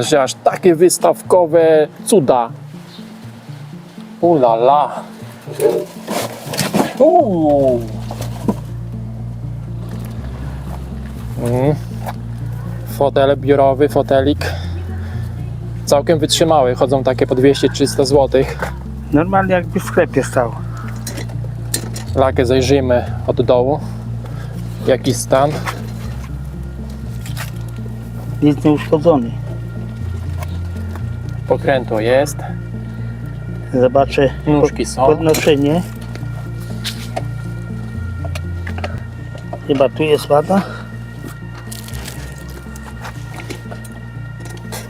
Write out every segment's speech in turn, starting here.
Że aż takie wystawkowe cuda. Ulala. Uuu. Mm. Fotel biurowy, fotelik. Całkiem wytrzymały, chodzą takie po 200-300 zł. Normalnie jakby w sklepie stał. Lakę zajrzyjmy od dołu. Jaki stan? Nic nie uszkodzony. Pokrętło jest. Zobaczę Nóżki są. podnoszenie. Chyba tu jest wada.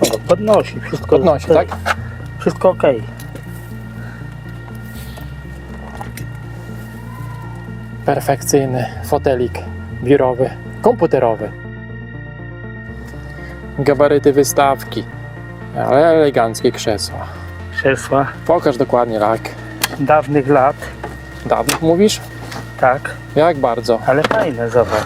O, podnosi, wszystko Podnosi, tak? Wszystko ok. Perfekcyjny fotelik biurowy, komputerowy. Gabaryty wystawki, ale eleganckie krzesła. Krzesła Pokaż dokładnie lak. dawnych lat, Dawnych mówisz? tak, Jak bardzo? ale fajne, zobacz.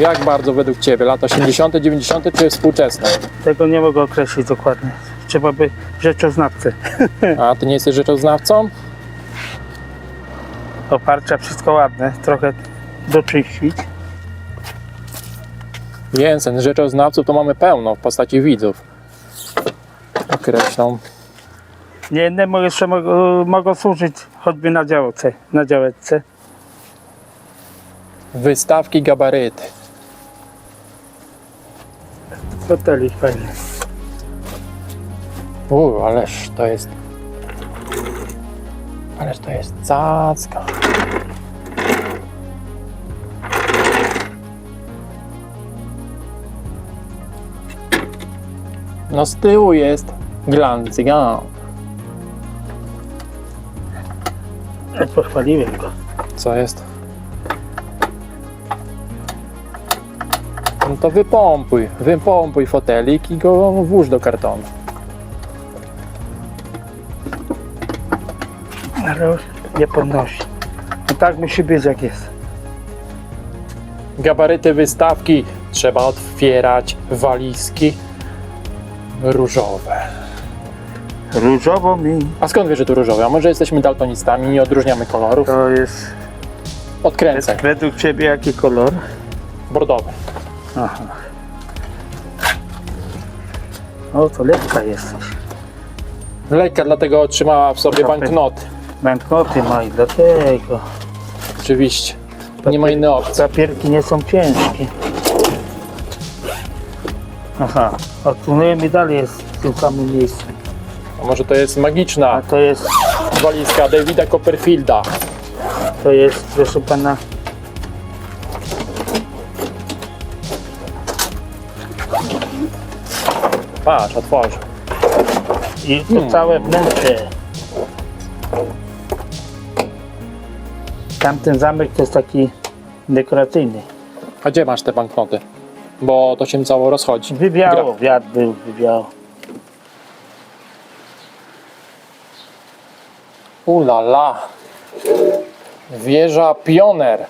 Jak bardzo według Ciebie? Lata 80., 90. czy współczesne? Tego nie mogę określić dokładnie. Trzeba by rzeczoznawcę. A Ty nie jesteś rzeczoznawcą? Oparcia, wszystko ładne, trochę doczyścić. Jensen, rzeczoznawców to mamy pełno w postaci widzów. Określą. Nie innemu jeszcze mogą, mogą służyć choćby na działce, na działeczce. Wystawki gabaryty. Fotelik fajny. Uuu, ależ to jest. Ależ to jest cacka. No z tyłu jest glancygan. E, Pochwaliłem go. Co jest? No to wypompuj, wypompuj fotelik i go włóż do kartonu. Ale już nie podnosi. I tak musi być jak jest. Gabaryty wystawki trzeba otwierać walizki różowe. Różowo mi A skąd wiesz, że tu różowe? A może jesteśmy daltonistami i nie odróżniamy kolorów? to jest Odkręcę. według ciebie jaki kolor? Bordowy. Aha. O, to lekka jesteś. Lekka dlatego otrzymała w sobie Trochę. banknoty. Banknoty ma i dlatego. Oczywiście. Nie ma innej opcji. Papierki nie są ciężkie. Aha, i dalej jest w tym samym miejscu. A może to jest magiczna A to jest, walizka Davida Copperfielda. to jest, proszę pana, Patrz, otworzę. i to Hmm. całe wnętrze. Tamten zamek to jest taki dekoracyjny. A gdzie masz te banknoty? Bo to się cało rozchodzi. Wywiało, wiatr był, wywiało. Ulala. Wieża Pioner.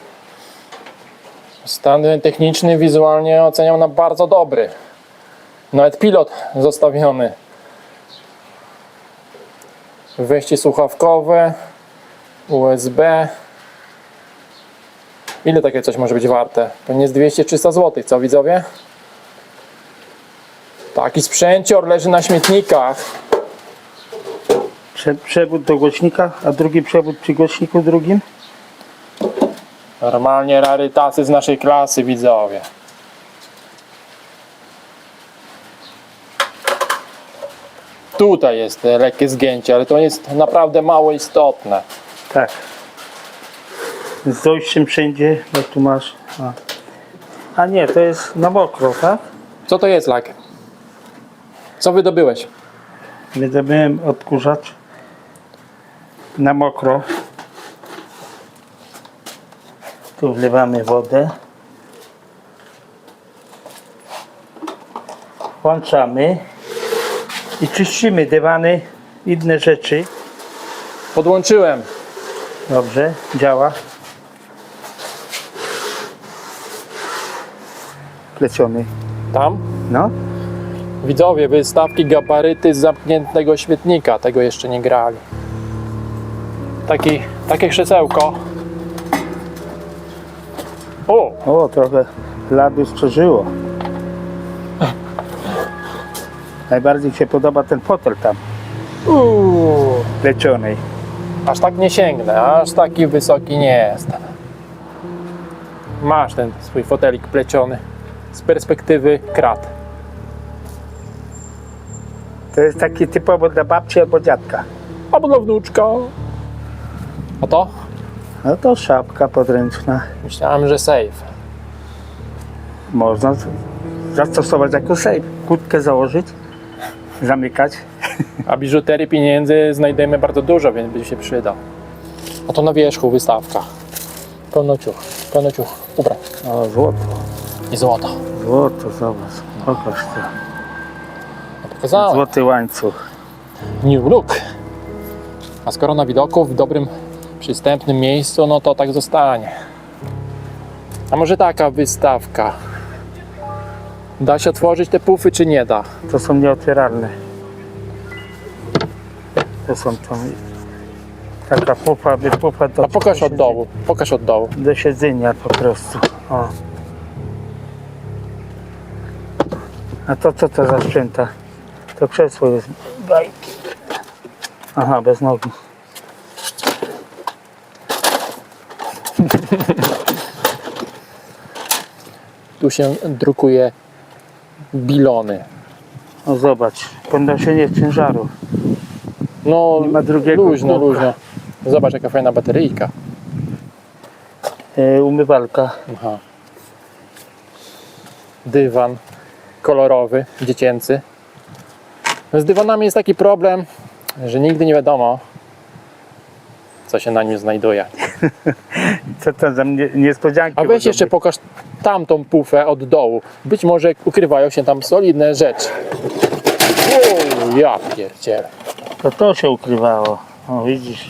Stan techniczny wizualnie oceniam na bardzo dobry. Nawet pilot zostawiony. Wejście słuchawkowe, USB. Ile takie coś może być warte? Pewnie jest 200-300 zł, co widzowie? Taki sprzęcior leży na śmietnikach. Prze, przewód do głośnika, a drugi przewód przy głośniku drugim. Normalnie rarytasy z naszej klasy, widzowie. Tutaj jest lekkie zgięcie, ale to jest naprawdę mało istotne. Tak. Z dojściem wszędzie, jak tu masz. A. a nie, to jest na mokro, tak? Co to jest lak? Co wydobyłeś? Wydobyłem odkurzacz na mokro. Tu wlewamy wodę. Włączamy i czyścimy dywany, inne rzeczy. Podłączyłem. Dobrze, działa. Pleciony. Tam? No, Widzowie, wystawki gabaryty z zamkniętego świetnika. Tego jeszcze nie grali. Taki, takie krzesełko. O! O, trochę ladu przeżyło. Najbardziej się podoba ten fotel tam, Uuu, leciony. aż tak nie sięgnę, aż taki wysoki nie jest. Masz ten swój fotelik pleciony z perspektywy krat. To jest taki typowo dla babci albo dziadka. Albo dla wnuczka. A to? No to szapka podręczna. Myślałem, że safe. Można zastosować jako safe. Kłódkę założyć, zamykać. A biżuterii pieniędzy znajdujemy bardzo dużo, więc by się przydał. A to na wierzchu wystawka. Pełno ciuch, pełno ciuch. Ubrań. O, złoto. I złoto. Złoto, zobacz. Pokaż to. No pokazałem. Złoty łańcuch. New look. A skoro na widoku, w dobrym, przystępnym miejscu, no to tak zostanie. A może taka wystawka? Da się otworzyć te pufy, czy nie da? To są nieotwieralne. To są tam taka pufa, by pufa do, A pokaż od dołu, pokaż od dołu. do siedzenia po prostu. O. A to co to za sprzęta? To krzesło jest. Bajki. Aha, bez nogi. Tu się drukuje bilony. O zobacz, podnoszenie ciężaru. No, Nie ma drugiego luźno, kółka. luźno. Zobacz, jaka fajna bateryjka. E, umywalka. Aha. Dywan kolorowy, dziecięcy. Z dywanami jest taki problem, że nigdy nie wiadomo, co się na nim znajduje. Co to za mnie, niespodzianki? A weź jeszcze być. pokaż tamtą pufę od dołu. Być może ukrywają się tam solidne rzeczy. O, ja pierdzielę. To to się ukrywało. O, widzisz.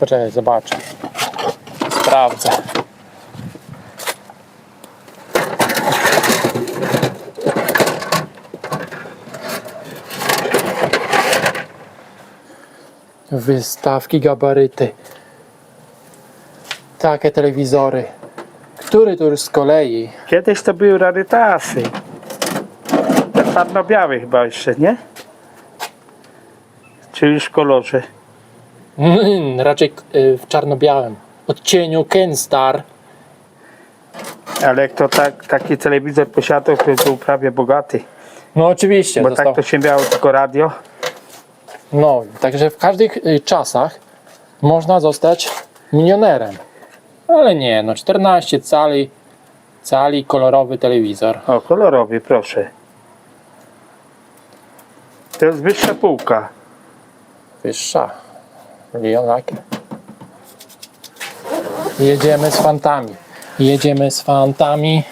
Poczekaj, zobaczę. Sprawdzę. Wystawki, gabaryty. Takie telewizory. Który to już z kolei? Kiedyś to były rarytasy. Te czarno-białe chyba jeszcze, nie? Czyli w kolorze. Mm, raczej y, w czarno-białym. Odcieniu Kenstar. Ale jak to tak, taki telewizor posiadał, to był prawie bogaty. No oczywiście. Bo tak to się miało tylko radio. No, także w każdych y, czasach można zostać milionerem. Ale nie, no 14 cali, cali kolorowy telewizor. O, kolorowy, proszę. To jest wyższa półka. Wyższa. Leon Lakier. Jedziemy z fantami. Jedziemy z fantami.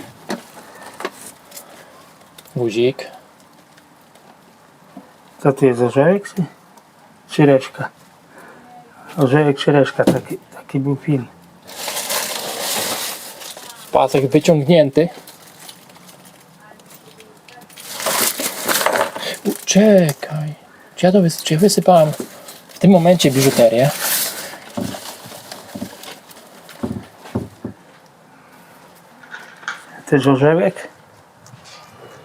Guzik. Co tu jest, orzełek czy, Orzełek czy reszka, taki, taki był film. Pasek wyciągnięty. U, Czekaj. Czy ja to wys- czy ja wysypałem w tym momencie biżuterię? Też orzełek?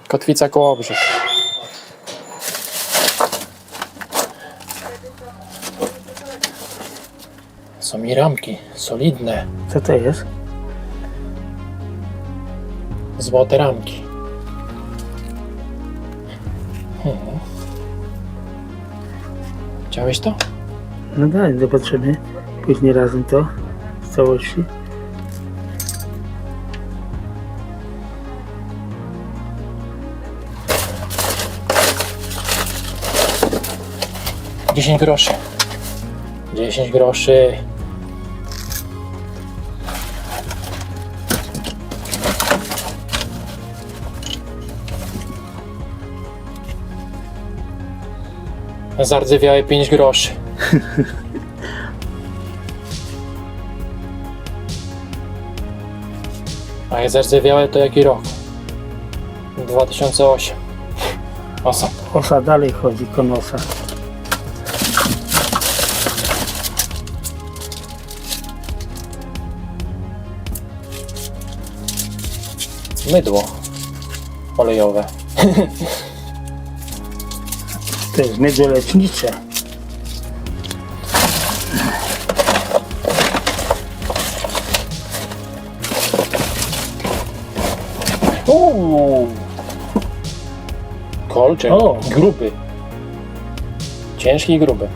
Kotwica Kołobrzeg. Są mi ramki solidne, Co to jest? złote ramki. Hmm. Chciałeś to? No daj, zobaczymy. Później razem to w całości. Dziesięć groszy. 10 groszy. Zardzewiałe 5 groszy. A jak zardzewiałe to jaki rok? 2008. Osa. Osa dalej chodzi, konosa. Mydło olejowe. To jest mydło lecznicze. Uuu. Kolczyk. O. Gruby. Ciężki i gruby.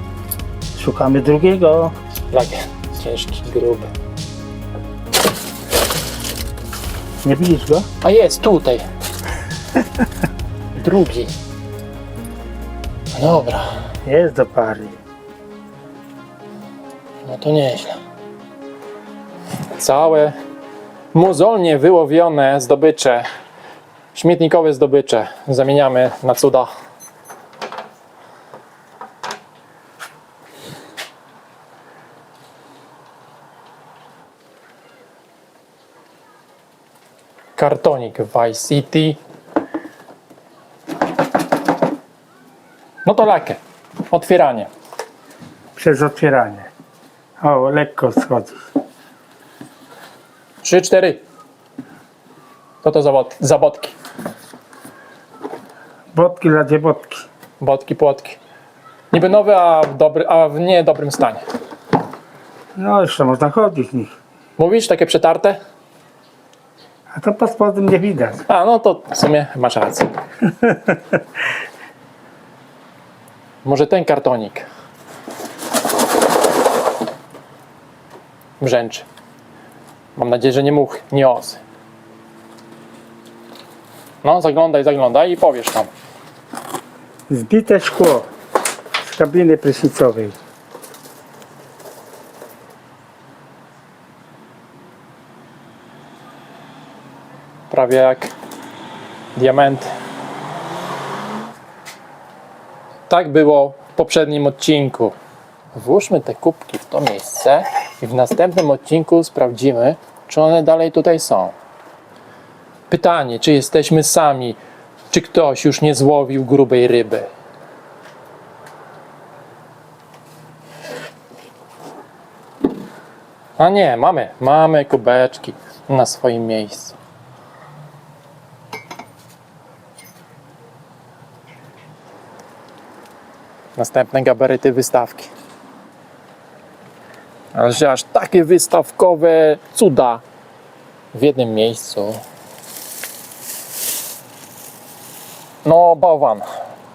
Szukamy drugiego. Lakier. Ciężki, gruby. Nie widzisz go? A jest tutaj. Drugi. Dobra, Jest do pary. no to nieźle. Całe mozolnie wyłowione zdobycze, śmietnikowe zdobycze zamieniamy na cuda. Kartonik Vice City. No to lakie. Otwieranie. Przez otwieranie. O, lekko schodzi. Trzy, cztery. Co to za wod- za bodki? Bodki dla dziewotki. Bodki, płotki. Niby nowe, a w, dobry, a w niedobrym stanie. No, jeszcze można chodzić w nich. Mówisz, takie przetarte? A to pod spodem nie widać. A, no to w sumie masz rację. Może ten kartonik. Brzęczy. Mam nadzieję, że nie much, nie osy. No, zaglądaj, zaglądaj i powiesz tam. Zbite szkło z kabiny prysznicowej. prawie jak diamenty. Tak było w poprzednim odcinku. Włóżmy te kubki w to miejsce i w następnym odcinku sprawdzimy, czy one dalej tutaj są. Pytanie, czy jesteśmy sami, czy ktoś już nie złowił grubej ryby. A nie, mamy, mamy kubeczki na swoim miejscu. Następne gabaryty wystawki. Ale że aż takie wystawkowe cuda w jednym miejscu. No, bałwan.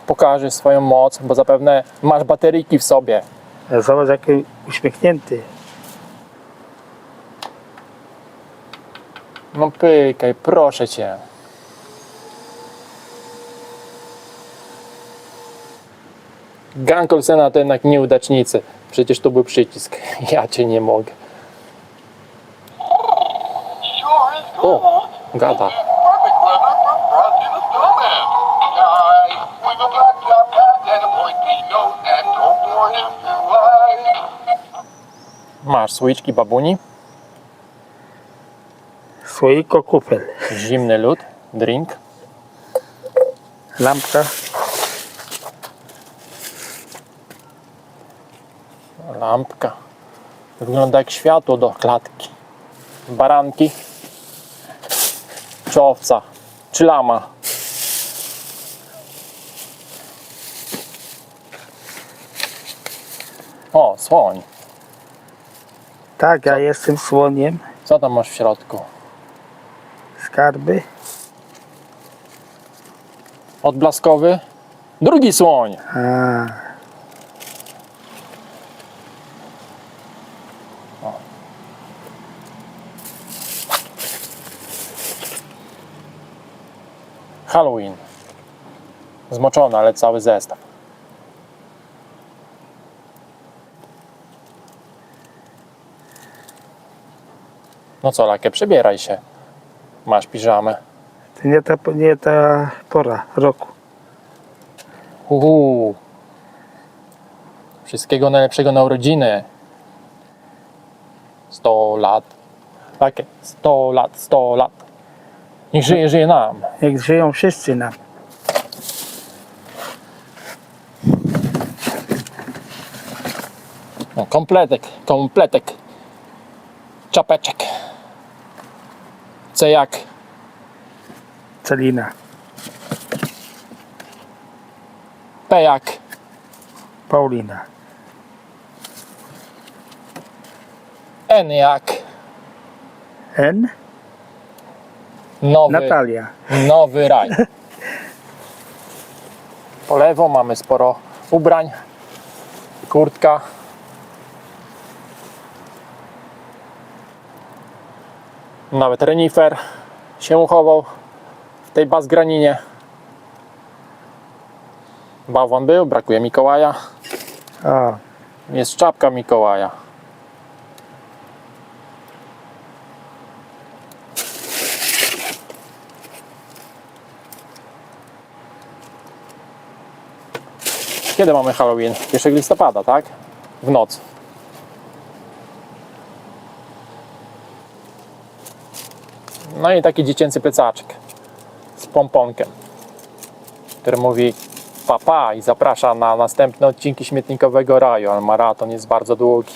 Pokaże swoją moc, bo zapewne masz bateryjki w sobie. Zobacz jaki uśmiechnięty. No pykaj, proszę cię. Gang Olsena to jednak nieudacznicy. Przecież to był przycisk. Ja cię nie mogę. O, gada. Masz słoiczki babuni, Słoiko kufel. zimny lód, drink. Lampka. Lampka. Wygląda jak światło do klatki. Baranki. Czy owca. Czy lama. O, słoń. Tak, ja jestem słoniem. Co tam masz w środku? Skarby. Odblaskowy. Drugi słoń. A, Halloween. Zmoczony, ale cały zestaw. No co, Lakie, przebieraj się. Masz piżamę. to nie ta, nie ta pora roku. Uhu. Wszystkiego najlepszego na urodziny. 100 lat. Takie 100 lat, 100 lat. Niech żyje, żyje nam. Jak żyją wszyscy nam. No, kompletek, kompletek. Czapeczek. Co jak? Celina. P jak? Paulina. N jak? N. Nowy, Natalia. nowy raj. Po lewo mamy sporo ubrań. Kurtka. Nawet renifer się uchował w tej bazgraninie. Bałwan był, brakuje Mikołaja. O, Jest czapka Mikołaja. Kiedy mamy Halloween? 1 listopada, tak? W nocy. No i taki dziecięcy plecaczek z pomponkiem, który mówi papa i zaprasza na następne odcinki śmietnikowego raju, ale maraton jest bardzo długi.